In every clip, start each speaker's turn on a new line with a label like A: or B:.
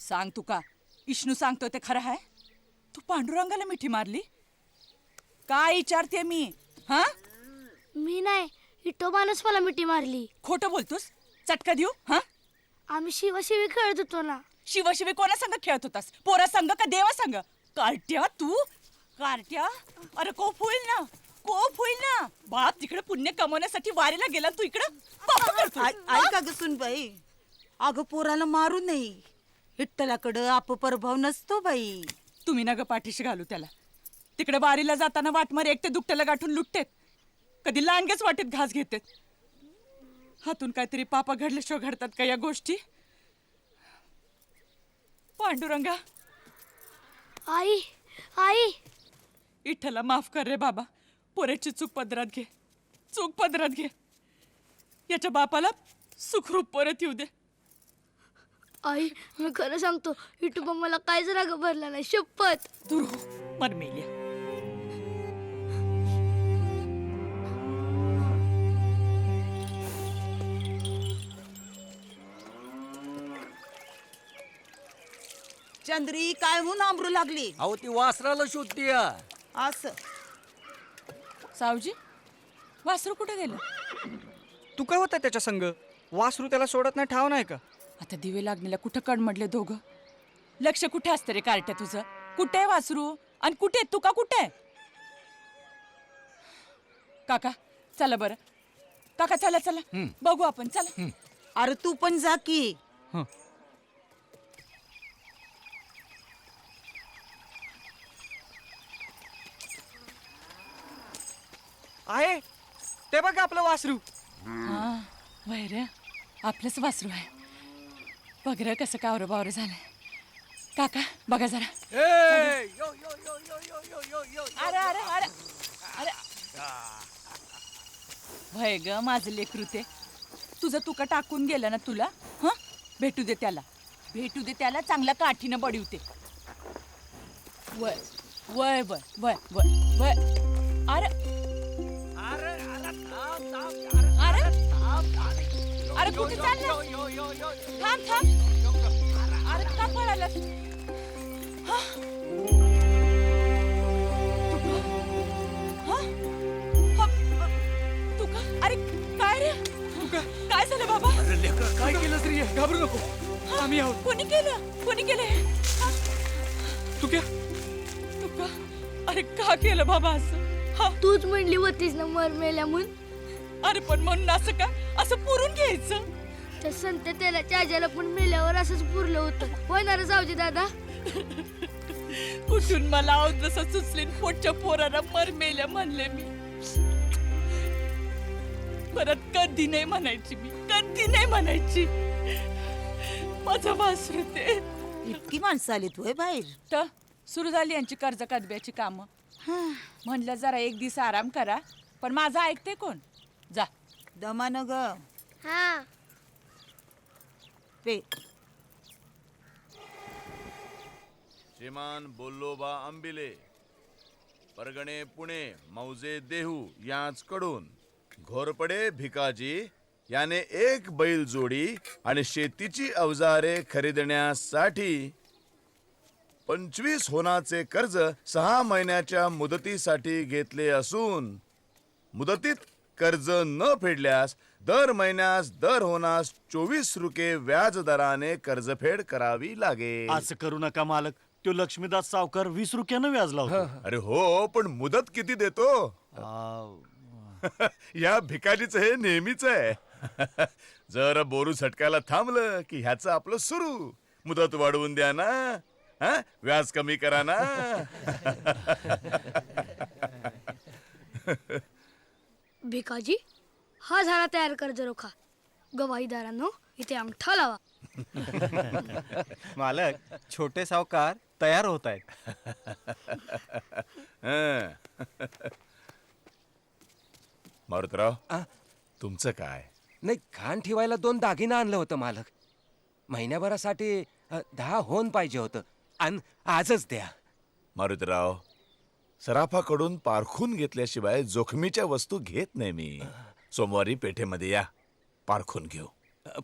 A: सांग तू का? इष्णू सांगतोय ते खरं आहे तू पांडुरंगाला मिठी मारली? काय विचारते मी? हा?
B: मी नाही इटोबानच मला मिठी मारली.
A: खोटं बोलतोस? चटका देऊ? हा?
B: आम्ही शिवशिवी खेळत होतो ना.
A: शिवशिवे कोणा संग खेळत होतास? पोरा संग का देवा संग? कार्ट्या तू? कार्ट्या? अरे कोप होईल ना. कोप होईल ना. बाप तिकडे पुण्य कमवण्यासाठी वारीला गेला तू इकडं. पाप करतोय.
C: ऐ- ऐका ग सुनबाई. अगं पोराला मारू नये. विठ्ठलाकडं अपप्रभाव नसतो बाई.
A: तुम्ही ना ग पाठीशी घालू त्याला. तिकडे वारीला जाताना वाटमार एकटे दुकट्याला गाठून लुटतेत. कधी लांडगेच वाटेत घास घेतेत. हातून काहीतरी पापा घडल्याशिवाय घडतात का या गोष्टी? पांडुरंगा.
B: आई आई.
A: इठ्ठला माफ कर रे बाबा. पोऱ्याची चूक पदरात घे. चूक पदरात घे. याच्या बापाला सुखरूप परत येऊ दे.
B: आई मी खरं सांगतो इटोबा मला काहीच राग भरला नाही शपथ.
A: दूर हो मन मेल्या.
C: चंद्री काय म्हणून आंबरू लागली?
D: अहो ती वासराला शोधतीय
C: असं.
A: सावजी वासरू कुठे गेलं?
E: तू काय होता त्याच्या संग? वासरू त्याला सोडत नाही ठाव नाही का?
A: आता दिवे लागलेल्या कुठं कडमडले दोघं? लक्ष कुठे असतं रे कार्ट्या तुझं? कुठे आहे वासरू? आणि कुठे? आहे? तू का कुठे? आहे? काका चला बरं. काका चला चला. बघू आपण चला.
C: अरे तू पण जा की.
E: आहे. ते बघ आपलं वासरू.
A: हा वैर आपलंच वासरू आहे. बघ रे कसं कावरं बावरं झालंय काका बघा जरा. अरे अरे अरे अरे. भय ग माझं लेकरू ते. तुझं तुका टाकून गेलं ना तुला हं? भेटू दे त्याला. भेटू दे त्याला चांगला काठीनं बडिवते वय वय वय वय वय वय. अरे अरे कुठे चालला थांब थांब. अरे का पळालास हा? तुका? हा? हा? तुका? अरे काय रे? काय झालं बाबा?
E: काय केलं घाबरू नको. आम्ही आहोत.
A: कोणी केलं? कोणी केलं?
E: तू क्या
A: तुका? अरे का केलं बाबा असं? हा?
B: तूच म्हणली होतीस ना मर मेल्या म्हणून
A: अरे पण म्हणून असं का? असं पुरून घ्यायचं?
B: त्या संत त्याला चाजाला पण मेल्यावर असंच पुरलं होतं. होणार जाऊजी दादा?
A: कुठून मला जसं सुचलीन पोटच्या पोराला मर मेल्या म्हणले मी. परत कधी नाही म्हणायची मी. कधी नाही म्हणायची. माझं वासरू ते
C: इतकी माणसं आलीत होय बाहेर.
A: तर सुरू झाली यांची कर्ज कदब्याची कामं म्हणलं जरा एक दिवस आराम करा. पण माझं ऐकते कोण? जा.
C: दमानं ग
B: हा.
C: पे.
F: श्रीमान बोल्लोबा आंबिले परगणे पुणे मौजे देहू याचकडून घोरपडे भिकाजी याने एक बैल जोडी आणि शेतीची अवजारे खरेदण्यासाठी पंचवीस होनाचे कर्ज सहा महिन्याच्या मुदतीसाठी घेतले असून मुदतीत कर्ज न फेडल्यास दर महिन्यास दर होण्यास चोवीस रुपये व्याज दराने कर्जफेड करावी लागेल.
G: असं करू नका मालक. तो लक्ष्मीदास सावकार वीस रुपयानं व्याज लावतो.
F: अरे हो पण मुदत किती देतो? या भिकाजीच हे नेहमीच आहे. जर बोरू झटकायला थांबलं की ह्याचं आपलं सुरू. मुदत वाढवून द्या ना. हा? व्याज कमी करा ना.
B: भिकाजी हा झाला तयार कर्ज रोखा गवाहीदारांनो इथे अंगठा लावा.
E: मालक छोटे सावकार तयार होत आहेत.
F: हं. मारुतराव तुमचं काय?
D: नाही घाण ठेवायला दोन दागिनं आणलं होतं मालक. महिन्याभरासाठी अ, दहा होन पाहिजे होतं. आणि आजच द्या.
F: मारुतराव सराफाकडून पारखून घेतल्याशिवाय जोखमीच्या वस्तू घेत नाही मी. सोमवारी पेठेमध्ये या. पारखून घेऊ.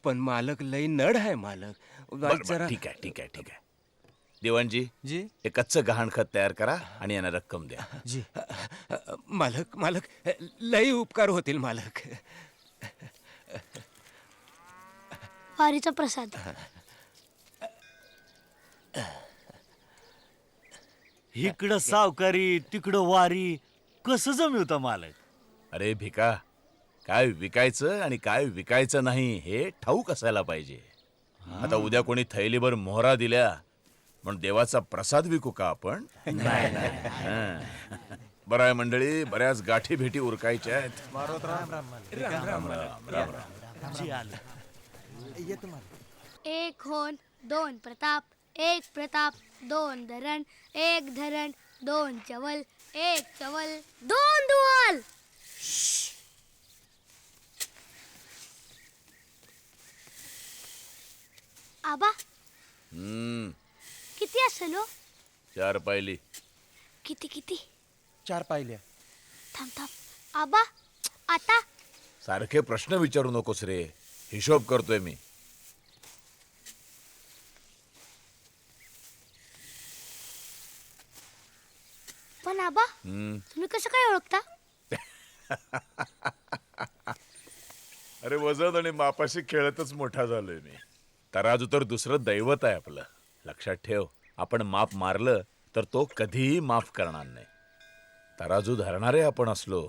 D: पण मालक लई नड आहे मालक.
F: बरं, बरं,
D: जरा
F: ठीक आहे ठीक आहे ठीक आहे. देवाणजी
E: जी?
F: हे कच्चं गहाणखत तयार करा आणि यांना रक्कम द्या.
E: जी.
D: मालक मालक लई उपकार होतील मालक.
B: वारीचा प्रसाद.
G: इकडं सावकारी तिकडं वारी. कसं जमवतं मालक?
F: अरे भिका काय विकायचं आणि काय विकायचं नाही हे ठाऊक असायला पाहिजे. आता उद्या कोणी थैलीभर मोहरा दिल्या म्हणून देवाचा प्रसाद विकू का आपण? हां. बरं आहे मंडळी बऱ्याच गाठी भेटी उरकायच्या आहेत.
G: जी आलं.
B: एक होन दोन प्रताप. एक प्रताप दोन धरण एक धरण दोन चवल एक चवल दोन दुवल आबा
F: हम्म,
B: किती असेल हो?
F: चार पायली.
B: किती किती?
E: चार पाहिल्या
B: थांब थांब. आबा आता.
F: सारखे प्रश्न विचारू नकोस रे. हिशोब करतोय मी.
B: पण आबा. तुम्ही कसं काय ओळखता?
F: अरे वजन आणि मापाशी खेळतच मोठा झालोय मी. तराजू तर दुसरं दैवत आहे आपलं. लक्षात ठेव आपण माप मारलं तर तो कधीही माफ करणार नाही. तराजू धरणारे आपण असलो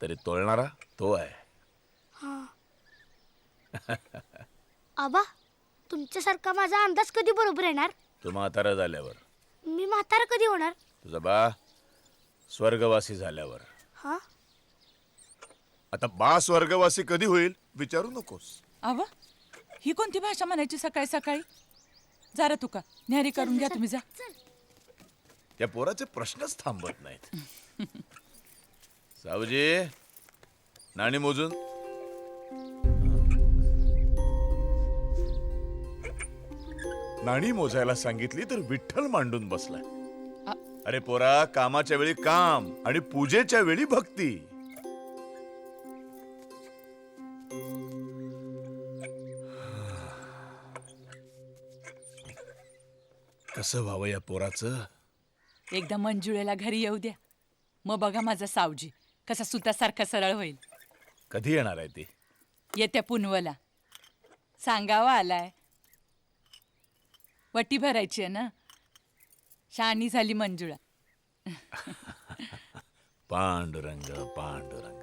F: तरी तोलणारा तो आहे.
B: आबा तुमच्यासारखा माझा अंदाज कधी बरोबर येणार?
F: तू म्हातारा झाल्यावर.
B: मी म्हातारा कधी होणार?
F: तुझा बा स्वर्गवासी झाल्यावर.
B: हा?
F: आता बा स्वर्गवासी कधी होईल विचारू नकोस.
A: आवा ही कोणती भाषा म्हणायची सकाळी सकाळी? जरा तुका न्यारी करून घ्या तुम्ही जा.
F: त्या पोराचे प्रश्नच थांबत नाहीत. सावजी नाणी मोजून. नाणी मोजायला सांगितली तर विठ्ठल मांडून बसलाय. अरे पोरा कामाच्या वेळी काम आणि पूजेच्या वेळी भक्ती. कसं व्हावं या पोराचं?
A: एकदा मंजुळेला घरी येऊ द्या. मग बघा माझा सावजी कसा सुतासारखा सरळ होईल.
F: कधी येणार आहे ती?
A: येत्या पुनवला. सांगावा आलाय. वटी भरायची आहे ना? शहाणी झाली मंजुळा.
F: पांडुरंग पांडुरंग.